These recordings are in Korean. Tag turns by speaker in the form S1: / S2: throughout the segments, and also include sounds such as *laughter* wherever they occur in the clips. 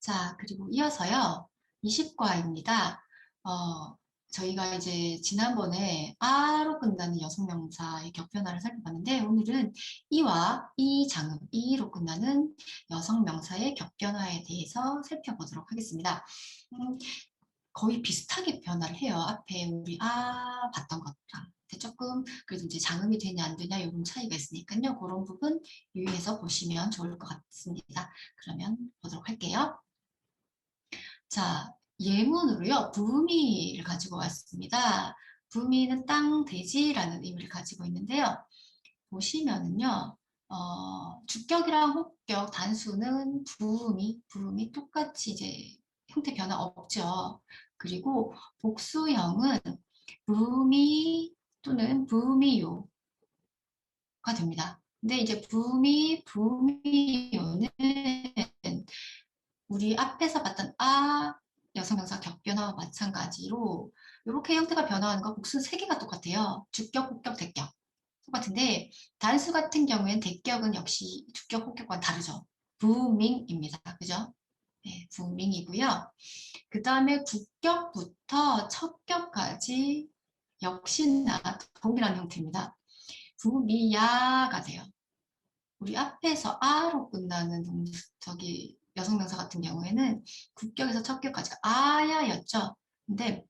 S1: 자, 그리고 이어서요. 20과입니다. 어, 저희가 이제 지난번에 아로 끝나는 여성명사의 격변화를 살펴봤는데 오늘은 이와 이 장음, 이로 끝나는 여성명사의 격변화에 대해서 살펴보도록 하겠습니다. 음, 거의 비슷하게 변화를 해요. 앞에 우리 아 봤던 것랑. 조금 그래도 이제 장음이 되냐 안 되냐 이런 차이가 있으니까요. 그런 부분 유의해서 보시면 좋을 것 같습니다. 그러면 보도록 할게요. 자, 예문으로요. 부미를 가지고 왔습니다. 부미는 땅, 대지라는 의미를 가지고 있는데요. 보시면은요. 어, 주격이랑 혹격, 단수는 부음이, 부음이 똑같이 이제 형태 변화 없죠. 그리고 복수형은 부미 또는 부미요가 됩니다. 근데 이제 부미, 부미요는 우리 앞에서 봤던 아 여성명사 격변화와 마찬가지로 이렇게 형태가 변화하는 거 복수 세 개가 똑같아요. 주격, 혹격, 대격. 똑같은데 단수 같은 경우에는 대격은 역시 주격, 혹격과는 다르죠. 부밍입니다. 그죠? 네, 부밍이고요. 그 다음에 국격부터 첩격까지 역시나 동일한 형태입니다. 부미야가 돼요. 우리 앞에서 아로 끝나는 저기 여성 명사 같은 경우에는 국격에서 첫격까지가 아야였죠. 근데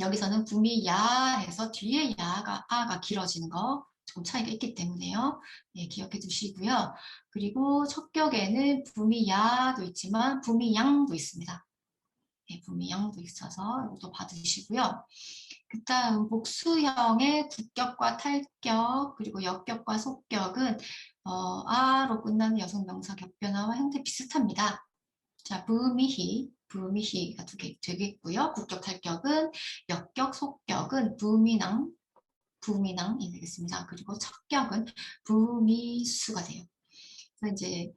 S1: 여기서는 구미야해서 뒤에 야가 아가 길어지는 거 조금 차이가 있기 때문에요. 예, 기억해 두시고요. 그리고 첫격에는 부미야도 있지만 부미양도 있습니다. 예, 부미양도 있어서 이것도 받으시고요. 그 다음 복수형의 국격과 탈격 그리고 역격과 속격은 어, 아로 끝나는 여성 명사 격변화와 형태 비슷합니다. 자, 부미히, 부미히가 두 개 되겠고요. 국격 탈격은 역격, 속격은 부미낭, 부미낭이 되겠습니다. 그리고 척격은 부미수가 돼요. 그래서 이제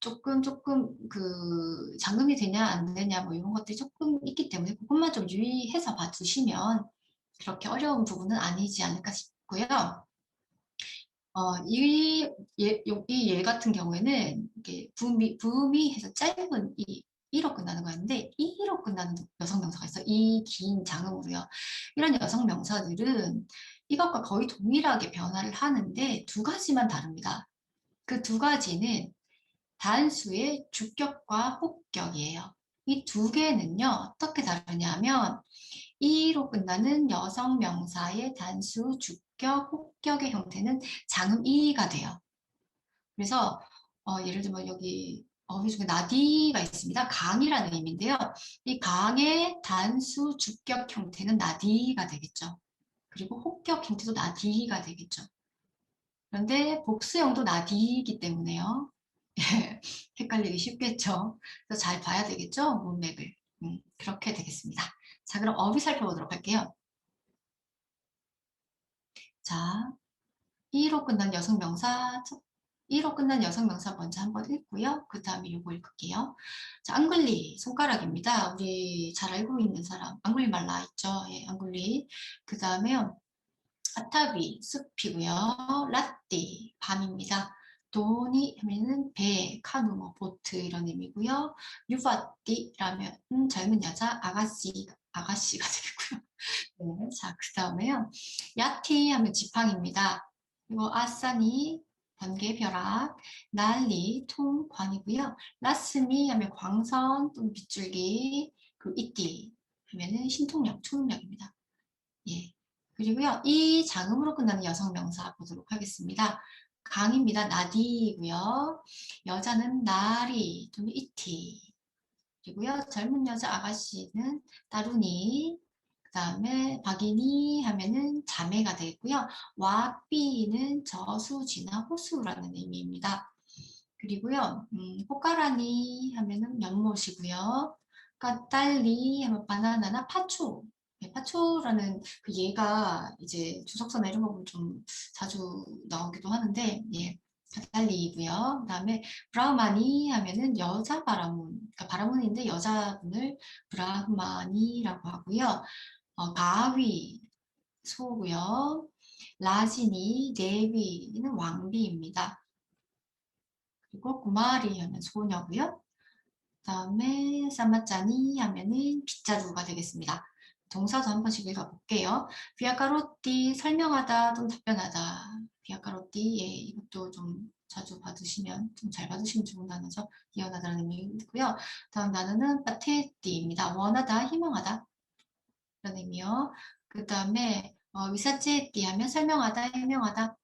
S1: 조금 조금 그 잠금이 되냐 안 되냐 뭐 이런 것들이 조금 있기 때문에 그것만 좀 유의해서 봐주시면 그렇게 어려운 부분은 아니지 않을까 싶고요. 어, 이, 예, 이 예 같은 경우에는 이게 부미, 부미 해서 짧은 이 1로 끝나는 거였는데 2로 끝나는 여성 명사가 있어. 이 긴 장음으로요. 이런 여성 명사들은 이것과 거의 동일하게 변화를 하는데 두 가지만 다릅니다. 그 두 가지는 단수의 주격과 혹격이에요. 이 두 개는요, 어떻게 다르냐면, 2로 끝나는 여성 명사의 단수, 주 격, 혹격의 형태는 장음 2가 돼요. 그래서, 어, 예를 들면 여기 어휘 중에 나디가 있습니다. 강이라는 의미인데요. 이 강의 단수, 주격 형태는 나디가 되겠죠. 그리고 혹격 형태도 나디가 되겠죠. 그런데 복수형도 나디이기 때문에요. *laughs* 헷갈리기 쉽겠죠. 그래서 잘 봐야 되겠죠? 문맥을. 음, 그렇게 되겠습니다. 자, 그럼 어휘 살펴보도록 할게요. 자, 2로 끝난 여성 명사, 2로 끝난 여성 명사 먼저 한번 읽고요. 그 다음에 요거 읽을게요. 자, 앙글리, 손가락입니다. 우리 잘 알고 있는 사람, 앙글리 말라 있죠? 예, 앙글리. 그 다음에 아타비, 숲이고요. 라띠, 밤입니다. 돈이 하면은 배, 카누, 뭐 보트 이런 의미고요. 유바띠라면 음, 젊은 여자, 아가씨, 아가씨가 *laughs* 되겠고요. 네, 자, 그 다음에요. 야티 하면 지팡입니다. 그리고 아싸니, 번개, 벼락, 난리, 통, 관이고요. 라스미 하면 광선 또는 빗줄기, 그리고 이띠 하면은 신통력, 초능력입니다. 예. 그리고요, 이 장음으로 끝나는 여성 명사 보도록 하겠습니다. 강입니다. 나디고요. 여자는 나리 또는 이티. 그리고요. 젊은 여자 아가씨는 따루니. 그 다음에 박인이 하면은 자매가 되고요. 와삐는 저수지나 호수라는 의미입니다. 그리고요. 음, 호가라니 하면은 연못이고요. 까딸리 하면 바나나나 파초 네, 파초라는 그 얘가 이제 주석서나 이런 거 보면 좀 자주 나오기도 하는데, 예. 달리이고요. 그 다음에 브라흐마니 하면은 여자 바라문, 그러니까 바라문인데 여자분을 브라흐마니라고 하고요. 어, 가위 소고요. 라지니, 네비는 왕비입니다. 그리고 구마리 하면 소녀고요. 다음에 사마짜니 하면은 빗자루가 되겠습니다. 동사도 한 번씩 읽어볼게요. 비아카로띠 설명하다 또는 답변하다. 비아카로띠 예, 이것도 좀 자주 받으시면 좀 잘 받으시면 좋은 단어죠. 이어나다는 의미고요. 다음 단어는 파테띠입니다. 원하다, 희망하다 라는 의미요. 그 다음에 어, 위사체띠 하면 설명하다, 해명하다.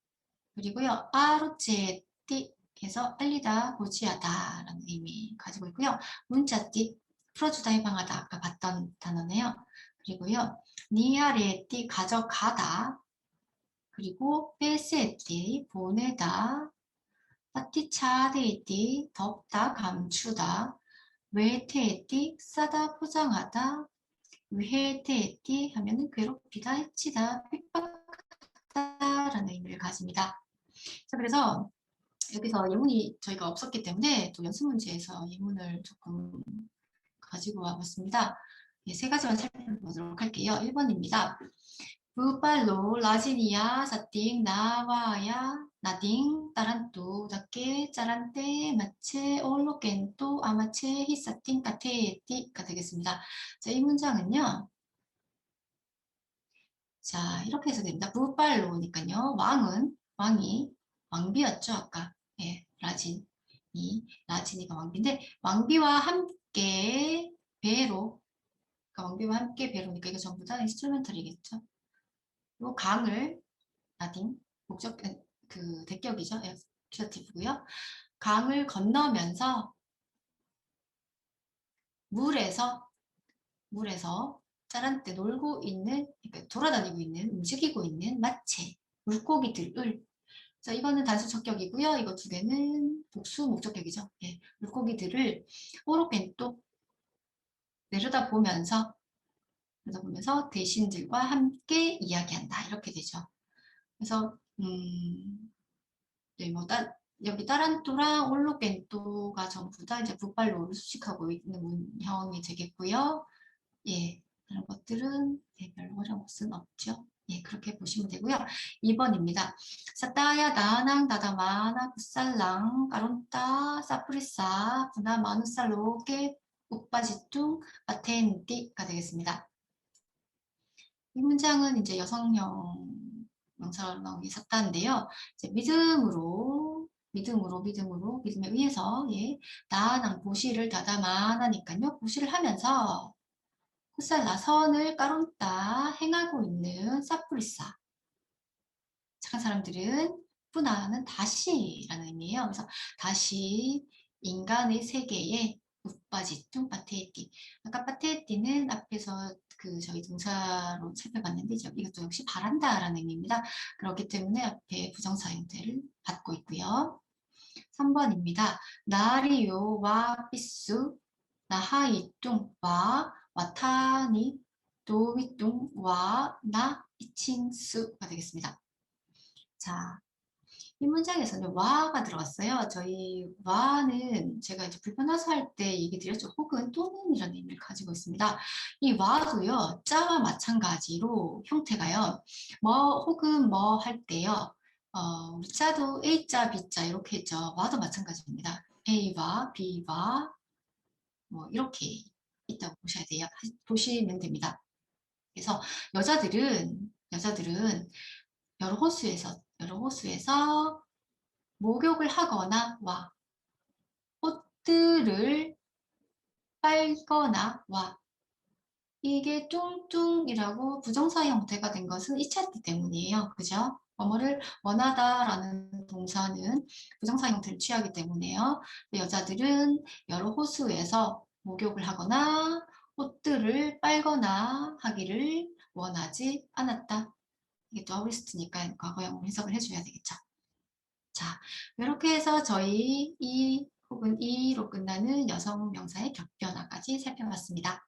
S1: 그리고요, 아로체띠 해서 알리다, 고지하다 라는 의미 가지고 있고요. 문자띠, 풀어주다, 해방하다. 아까 봤던 단어네요. 그리고요, 니아레띠, 가져가다. 그리고 페세띠, 보내다. 파티차데이띠, 덮다, 감추다. 외테띠, 싸다, 포장하다. 위해테띠 하면은 괴롭히다, 해치다, 핍박하다라는 의미를 가집니다. 자, 그래서 여기서 예문이 저희가 없었기 때문에 또 연습 문제에서 예문을 조금 가지고 와봤습니다. 네, 세 가지만 살펴보도록 할게요. 1번입니다. 부팔로 라지니아 사띵 나와야 나딩 따란뚜 작게 짜란떼 마체 올로겐또 아마체 히사띵 까테 띠가 되겠습니다. 자, 이 문장은요. 자, 이렇게 해서 됩니다. 부팔로니까요. 왕은 왕이 왕비였죠, 아까. 예, 라진 이 라진이가 왕비인데 왕비와 함께 배로 그러니까 왕비와 함께 배로니까 이거 전부 다 인스트루멘탈이겠죠. 요 강을 나딩 목적 그 대격이죠. 액큐티브고요. 강을 건너면서 물에서 물에서 짜란때 놀고 있는 그러니까 돌아다니고 있는 움직이고 있는 마체 물고기들을 자 이거는 단수 적격이고요. 이거 두 개는 복수 목적격이죠. 예, 물고기들을 오로겐또 내려다 보면서 그러다 보면서 대신들과 함께 이야기한다 이렇게 되죠. 그래서 음, 네, 뭐 따, 여기 따란토랑 올로겐토가 전부 다 이제 북발로를 수식하고 있는 문형이 되겠고요. 예, 그런 것들은 네, 별로 어려운 것은 없죠. 예, 그렇게 보시면 되고요. 2번입니다. 사따야 나낭 다다마나 굿살랑 까론따 사프리사 부나 마누살로게 uk바지뚱 아텐띠가 되겠습니다. 이 문장은 이제 여성형 나오기 샀다인데요. 이제 믿음으로 믿음으로 믿음으로 믿음에 의해서 예, 나난 보시를 다다만하니까요. 보시를 하면서 콧살나 선을 까론따 행하고 있는 사프리사 착한 사람들은 뿌나는 다시라는 의미예요. 그래서 다시 인간의 세계에 웃바지뚱 파테에띠 아까 파테에띠는 앞에서 그 저희 동사로 살펴봤는데 이것도 역시 바란다라는 의미입니다. 그렇기 때문에 앞에 부정사 형태를 받고 있고요. 3번입니다. 나리요 와 삐수 나하이뚱 와 와타니 도위뚱 와 나 이칭수가 되겠습니다. 자, 이 문장에서는 와가 들어갔어요. 저희 와는 제가 이제 불편해서 할 때 얘기 드렸죠. 혹은 또는 이런 의미를 가지고 있습니다. 이 와도요. 짜와 마찬가지로 형태가요. 뭐 혹은 뭐 할 때요. 어, 우리 짜도 A자, B자 이렇게 했죠. 와도 마찬가지입니다. A와 B와 뭐 이렇게 있다고 보셔야 돼요. 보시면 됩니다. 그래서 여자들은 여자들은 여러 호수에서 여러 호수에서 목욕을 하거나 와 옷들을 빨거나 와 이게 뚱뚱이라고 부정사 형태가 된 것은 이차띠 때문이에요. 그죠? 뭐뭐를 원하다라는 동사는 부정사 형태를 취하기 때문에요. 여자들은 여러 호수에서 목욕을 하거나 옷들을 빨거나 하기를 원하지 않았다. 이게 또 아우리스트니까 과거형으로 해석을 해줘야 되겠죠. 자, 이렇게 해서 저희 이 혹은 이로 끝나는 여성 명사의 격변화까지 살펴봤습니다.